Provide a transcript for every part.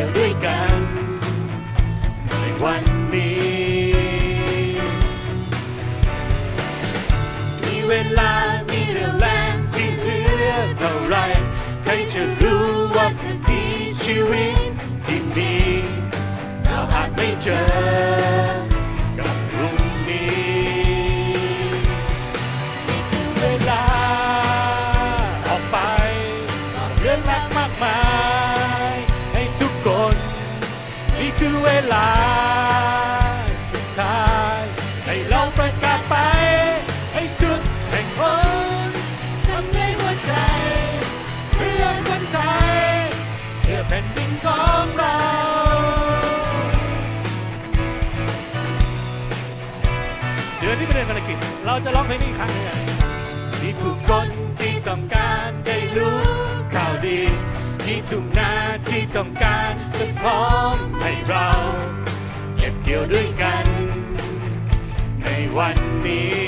กี่ยวด้วยกันในวันนี้มีเวลา มีเรื่องแรงที่เหลือเท่าไร ใครจะรู้ว่าจะดีชีวิตที่มีเราอาจไม่เจอกับรุ่งนี้นี่คือเวลาออกไปเรื่องรักมากมาย คือเวลา สุดท้ายให้เราประกาศไป ให้ทุกแห่งหนทำในหัวใจ เพื่อคนไทยเพื่อแผ่นดินของเราเดือนนี้เป็นเดือนภารกิจเราจะร้องเพลงนี้อีกครั้งหนึงอะมีผู้คนที่ต้องการได้รู้ข่าวดี มีทุ่งนาที่ต้องการจะพร้อมให้เราเก็บเกี่ยวด้วยกัน ในวันนี้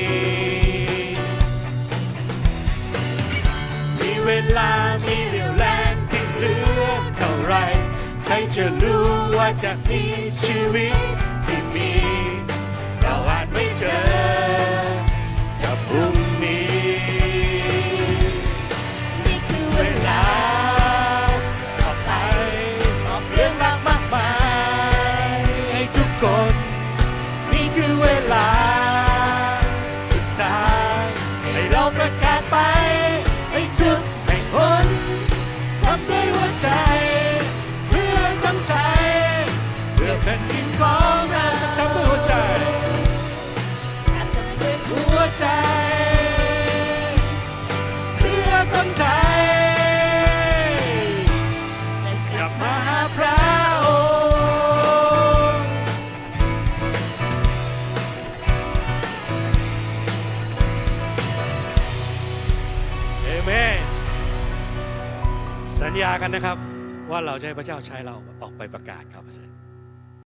มีเวลา มีเรี่ยวแรงที่เหลือเท่าไร ใครจะรู้ว่าจากนี้ชีวิตที่มี วใจ เพื่อคนไทยกลับมาหาพระองค์เอเมนสัญญากันนะครับ ว่าเราจะให้พระเจ้าใช้เราออกไปประกาศครับ